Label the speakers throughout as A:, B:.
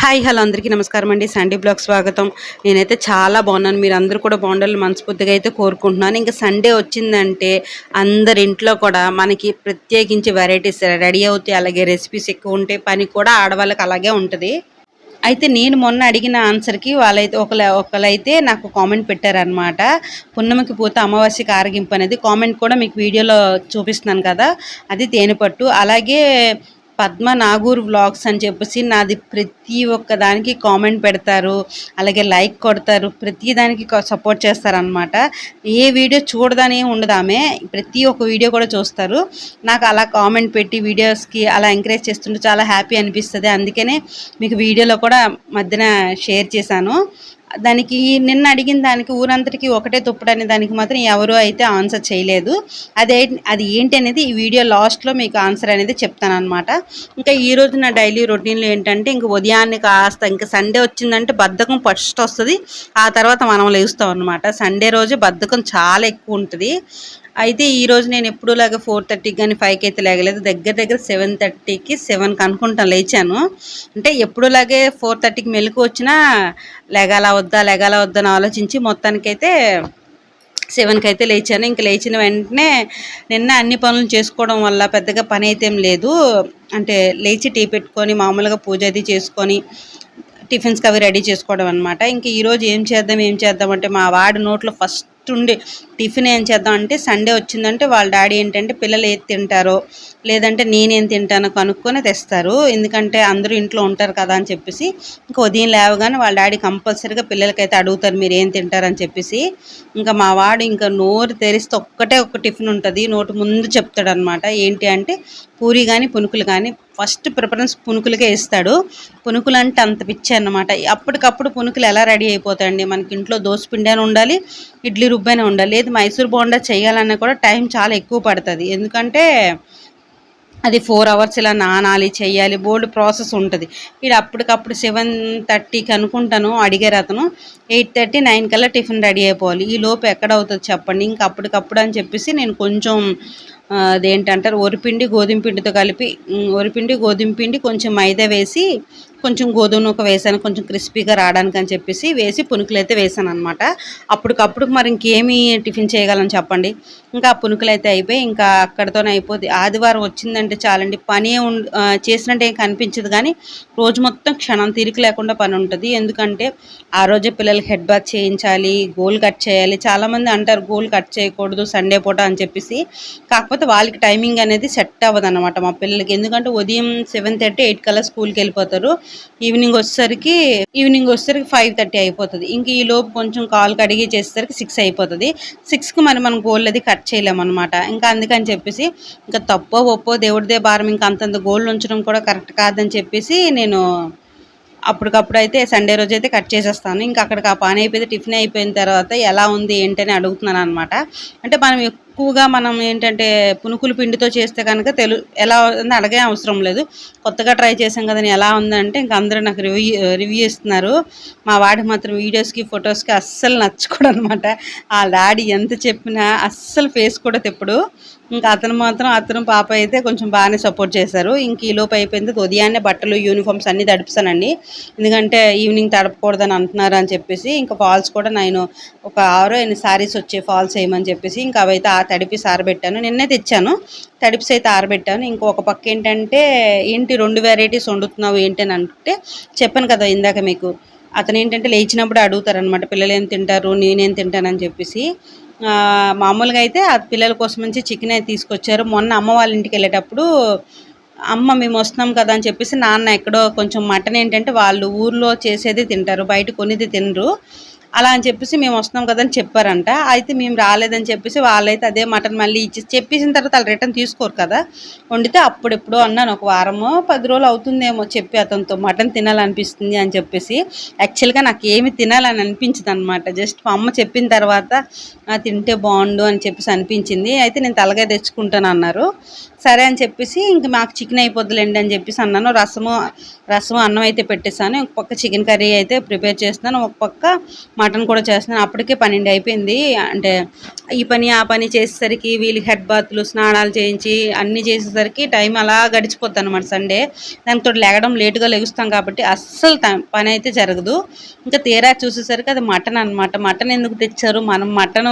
A: Hi hello అందరికీ నమస్కారం అండి. సండే బ్లాగ్ స్వాగతం. నేనైతే చాలా బాగున్నాను. మీరు అందరూ కూడా బాగుండాలని మనస్ఫూర్తిగా అయితే కోరుకుంటున్నాను. ఇంకా సండే వచ్చిందంటే అందరి ఇంట్లో కూడా మనకి ప్రత్యేకించి వెరైటీస్ రెడీ అవుతాయి. అలాగే రెసిపీస్ ఎక్కువ ఉంటే పని కూడా ఆడవాళ్ళకి అలాగే ఉంటుంది. అయితే నేను మొన్న అడిగిన ఆన్సర్కి వాళ్ళైతే ఒకళ్ళ ఒకళ్ళైతే నాకు కామెంట్ పెట్టారనమాట పున్నమికి పోతే అమావాస్యకి ఆరగింపు అనేది కామెంట్ కూడా మీకు వీడియోలో చూపిస్తున్నాను కదా. అది తేనెపట్టు. అలాగే పద్మ నాగూర్ వ్లాగ్స్ అని చెప్పేసి నాది ప్రతి ఒక్క దానికి కామెంట్ పెడతారు. అలాగే లైక్ కొడతారు. ప్రతి దానికి సపోర్ట్ చేస్తారనమాట ఏ వీడియో చూడదని ఉండదు ఆమె. ప్రతి ఒక్క వీడియో కూడా చూస్తారు. నాకు అలా కామెంట్ పెట్టి వీడియోస్కి అలా ఎంకరేజ్ చేస్తుంటే చాలా హ్యాపీ అనిపిస్తుంది. అందుకనే మీకు వీడియోలో కూడా మధ్యన షేర్ చేశాను. దానికి నిన్న అడిగిన దానికి ఊరంతటికి ఒకటే తుప్పడనే దానికి మాత్రం ఎవరు అయితే ఆన్సర్ చేయలేదు. అదే అది ఏంటి అనేది ఈ వీడియో లాస్ట్లో మీకు ఆన్సర్ అనేది చెప్తానమాట ఇంకా ఈ రోజు నా డైలీ రొటీన్లో ఏంటంటే ఇంక ఉదయాన్నే కాస్త ఇంకా సండే వచ్చిందంటే బద్ధకం ఫస్ట్ వస్తుంది. ఆ తర్వాత మనం లేస్తాం అనమాట సండే రోజు బద్ధకం చాలా ఎక్కువ ఉంటుంది. అయితే ఈ రోజు నేను ఎప్పుడులాగా ఫోర్ థర్టీకి కానీ ఫైవ్కి అయితే లేగలేదు. దగ్గర దగ్గర సెవెన్ థర్టీకి సెవెన్కి అనుకుంటాను లేచాను. అంటే ఎప్పుడులాగే ఫోర్ థర్టీకి మెలకు వచ్చినా లేగాల వద్దా లేగాల వద్దా అని ఆలోచించి మొత్తానికైతే సెవెన్కి అయితే లేచాను. ఇంక లేచిన వెంటనే నిన్న అన్ని పనులు చేసుకోవడం వల్ల పెద్దగా పని అయితే ఏం లేదు. అంటే లేచి టీ పెట్టుకొని మామూలుగా పూజ అది చేసుకొని టిఫిన్స్కి అవి రెడీ చేసుకోవడం అనమాట ఇంక ఈరోజు ఏం చేద్దాం ఏం చేద్దాం అంటే మా వాడి నోట్లో ఫస్ట్ ఉండే టిఫిన్ ఏం చేద్దాం అంటే సండే వచ్చిందంటే వాళ్ళ డాడీ ఏంటంటే పిల్లలు ఏది తింటారో లేదంటే నేనేం తింటానో కనుక్కొని తెస్తారు. ఎందుకంటే అందరూ ఇంట్లో ఉంటారు కదా అని చెప్పేసి ఇంకా ఉదయం లేవగానే వాళ్ళ డాడీ కంపల్సరీగా పిల్లలకైతే అడుగుతారు మీరు ఏం తింటారని చెప్పేసి. ఇంకా మా వాడు ఇంకా నోరు తెరిస్తే ఒక్కటే ఒక టిఫిన్ ఉంటుంది. నోటు ముందు చెప్తాడు అనమాట ఏంటి అంటే పూరి కానీ పునుకులు కానీ ఫస్ట్ ప్రిఫరెన్స్ పునుకులకే ఇస్తాడు. పునుకులు అంటే అంత పిచ్చి అనమాట అప్పటికప్పుడు పునుకులు ఎలా రెడీ అయిపోతాయండి? మనకి ఇంట్లో దోశపిండి అని ఉండాలి ఇడ్లీ రుబ్బైనా ఉండాలి. లేదు మైసూర్ బోండా చేయాలన్నా కూడా టైం చాలా ఎక్కువ పడుతుంది. ఎందుకంటే అది ఫోర్ అవర్స్ ఇలా నానాలి చేయాలి బోల్డ్ ప్రాసెస్ ఉంటుంది. వీడు అప్పటికప్పుడు సెవెన్ థర్టీకి అనుకుంటాను అడిగారు అతను. ఎయిట్ థర్టీ నైన్ కల్లా టిఫిన్ రెడీ అయిపోవాలి. ఈ లోపు ఎక్కడ అవుతుంది చెప్పండి. ఇంక అప్పటికప్పుడు అని చెప్పేసి నేను కొంచెం అదేంటంటారు వరిపిండి గోధుమ పిండితో కలిపి ఒరిపిండి గోధుమ పిండి కొంచెం మైదా వేసి కొంచెం గోధుమ నూక వేసాను కొంచెం క్రిస్పీగా రావడానికి అని చెప్పేసి వేసి పునుకులు అయితే వేసాను అనమాట అప్పటికప్పుడు మరి ఇంకేమి టిఫిన్ చేయగలను చెప్పండి. ఇంకా ఆ పునుకులు అయితే అయిపోయి ఇంకా అక్కడితోనే అయిపోతుంది ఆదివారం వచ్చిందంటే చాలండి పని చేసినట్టు ఏం కనిపించదు కానీ రోజు మొత్తం క్షణం తీరిక లేకుండా పని ఉంటుంది. ఎందుకంటే ఆ రోజే పిల్లలకి హెడ్ బాత్ చేయించాలి గోల్ కట్ చేయాలి. చాలామంది అంటారు గోల్ కట్ చేయకూడదు సండే పూట అని చెప్పేసి. కాకపోతే వాళ్ళకి టైమింగ్ అనేది సెట్ అవ్వదు అనమాట మా పిల్లలకి. ఎందుకంటే ఉదయం సెవెన్ థర్టీ ఎయిట్ కల్లా స్కూల్కి వెళ్ళిపోతారు. ఈవినింగ్ వచ్చేసరికి ఈవినింగ్ వచ్చేసరికి ఫైవ్ థర్టీ అయిపోతుంది. ఇంక ఈ లోపు కొంచెం కాల్ కడిగి చేసేసరికి సిక్స్ అయిపోతుంది. సిక్స్కి మరి మనం గోల్డ్ అది కట్ చేయలేమన్నమాట. ఇంకా అందుకని చెప్పేసి ఇంకా తప్పో ఒప్పో దేవుడిదే భారం ఇంకా అంతంత గోల్డ్ ఉంచడం కూడా కరెక్ట్ కాదని చెప్పేసి నేను అప్పటికప్పుడు అయితే సండే రోజు అయితే కట్ చేసేస్తాను. ఇంకా అక్కడికి ఆ పని అయిపోతే టిఫిన్ అయిపోయిన తర్వాత ఎలా ఉంది ఏంటని అడుగుతున్నాను అనమాట అంటే మనం ఎక్కువగా మనం ఏంటంటే పునుకులు పిండితో చేస్తే కనుక తెలు ఎలా ఉందో అడగే అవసరం లేదు. కొత్తగా ట్రై చేసాం కదని ఎలా ఉందంటే ఇంకా అందరూ నాకు రివ్యూ రివ్యూ ఇస్తున్నారు. మా వాడి మాత్రం వీడియోస్కి ఫొటోస్కి అస్సలు నచ్చుకోడు అనమాట ఆ డాడీ ఎంత చెప్పినా అస్సలు ఫేస్ కూడా తెప్పుడు. ఇంకా అతను మాత్రం అతను పాప అయితే కొంచెం బాగానే సపోర్ట్ చేశారు. ఇంక ఈ లోపు అయిపోయింది. ఉదయాన్నే బట్టలు యూనిఫామ్స్ అన్నీ తడిపిస్తానండి. ఎందుకంటే ఈవినింగ్ తడపకూడదని అంటున్నారు అని చెప్పేసి ఇంకా ఫాల్స్ కూడా నేను ఒక ఆరో ఎన్ని సారీస్ వచ్చే ఫాల్స్ వేయమని చెప్పేసి ఇంకా అవైతే ఆ తడిపి ఆరబెట్టాను నిన్నే తెచ్చాను. తడిపిసి అయితే ఆరబెట్టాను. ఇంకొక పక్క ఏంటంటే ఏంటి రెండు వెరైటీస్ వండుతున్నావు ఏంటి అని అంటే చెప్పాను కదా ఇందాక మీకు. అతను ఏంటంటే లేచినప్పుడు అడుగుతారనమాట పిల్లలు ఏం తింటారు నేనేం తింటానని చెప్పేసి. మామూలుగా అయితే ఆ పిల్లల కోసం నుంచి చికెన్ అయితే తీసుకొచ్చారు. మొన్న అమ్మ వాళ్ళ ఇంటికి వెళ్ళేటప్పుడు అమ్మ మేము వస్తున్నాం కదా అని చెప్పేసి నాన్న ఎక్కడో కొంచెం మటన్ ఏంటంటే వాళ్ళు ఊర్లో చేసేది తింటారు బయట కొనిది తినరు. అలా అని చెప్పేసి మేము వస్తున్నాం కదా అని చెప్పారంట. అయితే మేము రాలేదని చెప్పేసి వాళ్ళైతే అదే మటన్ మళ్ళీ ఇచ్చి చెప్పేసిన తర్వాత వాళ్ళు రిటర్న్ తీసుకోరు కదా. వండితే అప్పుడెప్పుడో అన్నాను ఒక వారమో పది రోజులు అవుతుందేమో చెప్పి అతనితో మటన్ తినాలనిపిస్తుంది అని చెప్పేసి. యాక్చువల్గా నాకు ఏమి తినాలని అనిపించదు అనమాట జస్ట్ మా అమ్మ చెప్పిన తర్వాత తింటే బాగుండు అని చెప్పేసి అనిపించింది. అయితే నేను తలగా తెచ్చుకుంటాను అన్నారు సరే అని చెప్పేసి ఇంక మాకు చికెన్ అయిపోద్దులేండి అని చెప్పేసి అన్నాను. రసము రసము అన్నం అయితే పెట్టేశాను. ఒక పక్క చికెన్ కర్రీ అయితే ప్రిపేర్ చేస్తున్నాను. ఒక పక్క మటన్ కూడా చేస్తున్నాను. అప్పటికే పన్నెండు అయిపోయింది. అంటే ఈ పని ఆ పని చేసేసరికి వీళ్ళకి హెడ్ బాత్లు స్నానాలు చేయించి అన్నీ చేసేసరికి టైం అలా గడిచిపోద్ది అనమాట సండే దానితో లేగడం లేటుగా లెగుస్తాం కాబట్టి అస్సలు పని అయితే జరగదు. ఇంకా తీరా చూసేసరికి అది మటన్ అనమాట మటన్ ఎందుకు తెచ్చారు? మనం మటన్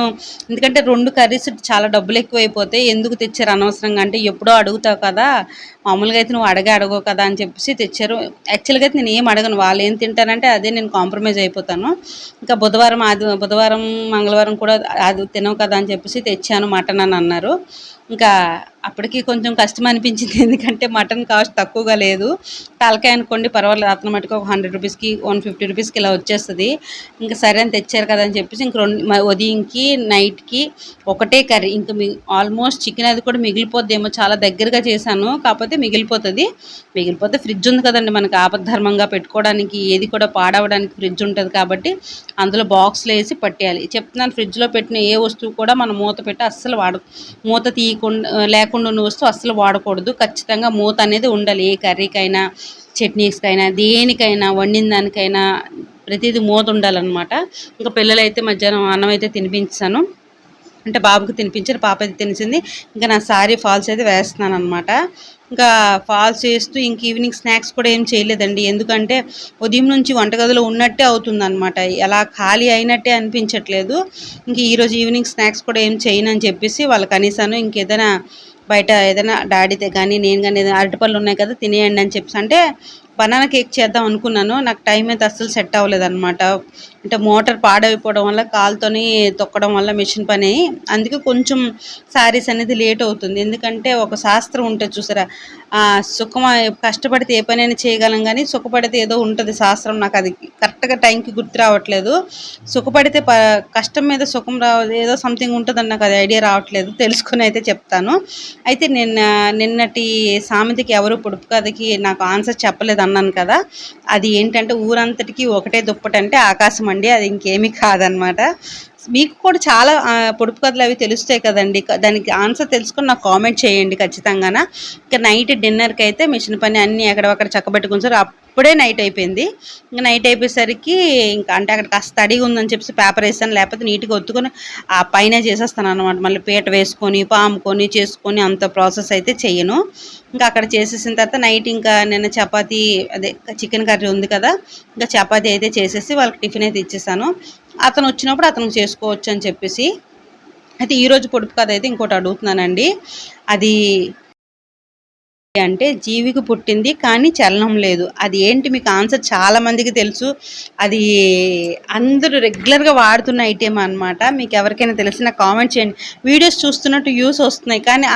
A: ఎందుకంటే రెండు కర్రీస్ చాలా డబ్బులు ఎక్కువైపోతే ఎందుకు తెచ్చారు? అనవసరంగా అంటే ఎప్పుడు అడుగుతావు కదా మామూలుగా అయితే నువ్వు అడగే అడగవు కదా అని చెప్పేసి తెచ్చారు. యాక్చువల్గా అయితే నేను ఏం అడగను వాళ్ళు ఏం తింటారంటే అదే నేను కాంప్రమైజ్ అయిపోతాను. ఇంకా బుధవారం ఆది బుధవారం మంగళవారం కూడా అది తినవు కదా అని చెప్పేసి తెచ్చాను మటన్ అని అన్నారు. ఇంకా అప్పటికి కొంచెం కష్టం అనిపించింది. ఎందుకంటే మటన్ కాస్ట్ తక్కువగా లేదు. తలకాయ అనుకోండి పర్వాలేదు. అతను మటుకు ఒక హండ్రెడ్ రూపీస్కి వన్ ఫిఫ్టీ రూపీస్కి ఇలా వచ్చేస్తుంది. ఇంకా సరే అని తెచ్చారు కదా అని చెప్పేసి ఇంక రెండు ఉదయంకి నైట్కి ఒకటే కర్రీ. ఇంకా మీ ఆల్మోస్ట్ చికెన్ అది కూడా మిగిలిపోద్దేమో. చాలా దగ్గరగా చేశాను. కాకపోతే మిగిలిపోతుంది. మిగిలిపోతే ఫ్రిడ్జ్ ఉంది కదండి మనకి. ఆపద్ధర్మంగా పెట్టుకోవడానికి ఏది కూడా పాడవడానికి ఫ్రిడ్జ్ ఉంటుంది కాబట్టి అందులో బాక్స్లో వేసి పట్టేయాలి. చెప్తున్నాను ఫ్రిడ్జ్లో పెట్టిన ఏ వస్తువు కూడా మనం మూత పెట్టి అస్సలు వాడ మూత తీయకుండా లేకుండా ఉన్న వస్తువు అస్సలు వాడకూడదు. ఖచ్చితంగా మూత అనేది ఉండాలి. ఏ కర్రీకైనా చట్నీస్కైనా దేనికైనా వండిన దానికైనా ప్రతిదీ మూత ఉండాలన్నమాట. ఇంకా పిల్లలైతే మధ్యాహ్నం అన్నం అయితే తినిపించాను. అంటే బాబుకి తినిపించారు పాప అయితే తినిసింది ఇంకా నా సారీ ఫాల్స్ అయితే వేస్తున్నాను అనమాట ఇంకా ఫాల్స్ వేస్తూ ఇంక ఈవినింగ్ స్నాక్స్ కూడా ఏం చేయలేదండి. ఎందుకంటే ఉదయం నుంచి వంటగదిలో ఉన్నట్టే అవుతుంది అనమాట ఎలా ఖాళీ అయినట్టే అనిపించట్లేదు. ఇంక ఈరోజు ఈవినింగ్ స్నాక్స్ కూడా ఏం చేయను అని చెప్పేసి వాళ్ళు కనీసాను ఇంకేదైనా బయట ఏదైనా డాడీతే కానీ నేను కానీ ఏదైనా అరటిపళ్ళు ఉన్నాయి కదా తినేయండి అని చెప్పేసి అంటే బనానా కేక్ చేద్దాం అనుకున్నాను. నాకు టైం అయితే అస్సలు సెట్ అవ్వలేదు అనమాట అంటే మోటార్ పాడైపోవడం వల్ల కాలుతోని తొక్కడం వల్ల మిషన్ పని అందుకే కొంచెం శారీస్ అనేది లేట్ అవుతుంది. ఎందుకంటే ఒక శాస్త్రం ఉంటుంది చూసారా? సుఖమ కష్టపడితే ఏ పనైనా చేయగలం కానీ సుఖపడితే ఏదో ఉంటుంది శాస్త్రం. నాకు అది కరెక్ట్గా టైంకి గుర్తు రావట్లేదు. సుఖపడితే ప కష్టం మీద సుఖం రావ ఏదో సంథింగ్ ఉంటుందని నాకు అది ఐడియా రావట్లేదు. తెలుసుకుని అయితే చెప్తాను. అయితే నిన్న నిన్నటి సామెతకి ఎవరు పొడుపు కథకి నాకు ఆన్సర్ చెప్పలేదు అన్నాను కదా అది ఏంటంటే ఊరంతటికి ఒకటే దుప్పటి అంటే ఆకాశం అండి అది ఇంకేమీ కాదనమాట మీకు కూడా చాలా పొడుపు కథలు అవి తెలుస్తాయి కదండి. దానికి ఆన్సర్ తెలుసుకొని నాకు కామెంట్ చేయండి ఖచ్చితంగా ఇంకా నైట్ డిన్నర్కి అయితే మిషన్ పని అన్నీ ఎక్కడొక్కడ చక్కబెట్టుకుని సార్ అప్పుడే నైట్ అయిపోయింది. ఇంకా నైట్ అయిపోయేసరికి ఇంకా అంటే అక్కడ కాస్త తడిగా ఉందని చెప్పేసి పేపర్ వేసాను. లేకపోతే నీట్గా ఒత్తుకొని ఆ పైన చేసేస్తాను అనమాట మళ్ళీ పీట వేసుకొని పాముకొని చేసుకొని అంత ప్రాసెస్ అయితే చేయను ఇంకా అక్కడ చేసేసిన తర్వాత నైట్ ఇంకా నిన్న చపాతీ అదే చికెన్ కర్రీ ఉంది కదా ఇంకా చపాతీ అయితే చేసేసి వాళ్ళకి టిఫిన్ అయితే ఇచ్చేసాను. అతను వచ్చినప్పుడు అతను చేసుకోవచ్చు అని చెప్పేసి. అయితే ఈరోజు పొడుపు కథ అయితే ఇంకోటి అడుగుతున్నానండి. అది అంటే జీవికి పుట్టింది కానీ చలనం లేదు. అది ఏంటి మీకు ఆన్సర్ చాలా మందికి తెలుసు. అది అందరూ రెగ్యులర్గా వాడుతున్న ఐటెం అన్నమాట. మీకు ఎవరికైనా తెలిసిన కామెంట్ చేయండి. వీడియోస్ చూస్తున్నట్టు యూస్ వస్తున్నాయి. కానీ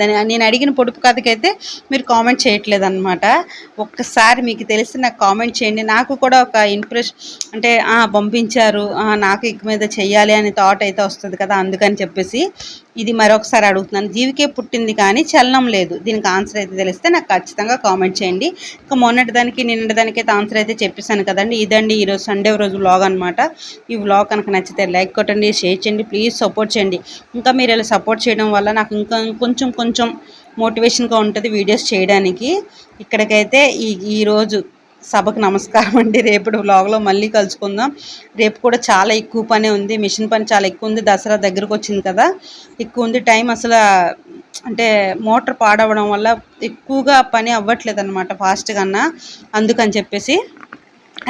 A: దాని నేను అడిగిన పొడుపు కథకైతే మీరు కామెంట్ చేయట్లేదు అనమాట ఒక్కసారి మీకు తెలిసి నాకు కామెంట్ చేయండి. నాకు కూడా ఒక ఇంప్రెషన్ అంటే పంపించారు. నాకు ఇక మీద చెయ్యాలి అనే థాట్ అయితే వస్తుంది కదా అందుకని చెప్పేసి. ఇది మరొకసారి అడుగుతున్నాను. జీవికే పుట్టింది కానీ చలనం లేదు. దీనికి ఆన్సర్ అయితే తెలిస్తే నాకు ఖచ్చితంగా కామెంట్ చేయండి. ఇంకా మొన్నటి దానికి నిన్నటి దానికి అయితే ఆన్సర్ అయితే చెప్పేశాను కదండి. ఇదండి ఈరోజు సండే రోజు వ్లాగ్ అనమాట ఈ వ్లాగ్ కనుక నచ్చితే లైక్ కొట్టండి షేర్ చేయండి ప్లీజ్ సపోర్ట్ చేయండి. ఇంకా మీరు ఇలా సపోర్ట్ చేయడం వల్ల నాకు ఇంకా కొంచెం కొంచెం మోటివేషన్గా ఉంటుంది వీడియోస్ చేయడానికి. ఇక్కడికైతే ఈ ఈరోజు సభకు నమస్కారం అండి. రేపటి వ్లాగ్లో మళ్ళీ కలుసుకుందాం. రేపు కూడా చాలా ఎక్కువ పని ఉంది. మిషన్ పని చాలా ఎక్కువ ఉంది. దసరా దగ్గరకు వచ్చింది కదా. ఎక్కువ ఉంది. టైం అసలు అంటే మోటార్ పాడవడం వల్ల ఎక్కువగా పని అవ్వట్లేదు అనమాట ఫాస్ట్ కన్నా అందుకని చెప్పేసి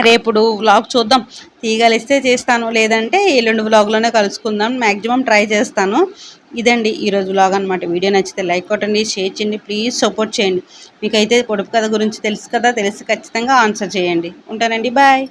A: రేపుడు వ్లాగ్ చూద్దాం. తీగలిస్తే చేస్తాను లేదంటే ఎల్లుండి వ్లాగ్లోనే కలుసుకుందాం. మ్యాక్సిమం ట్రై చేస్తాను. ఇదండి ఈరోజు వ్లాగ్ అనమాట వీడియో నచ్చితే లైక్ కొట్టండి షేర్ చేయండి ప్లీజ్ సపోర్ట్ చేయండి. మీకైతే పొడుపు కథ గురించి తెలుసు కదా తెలిసి ఖచ్చితంగా ఆన్సర్ చేయండి. ఉంటానండి బాయ్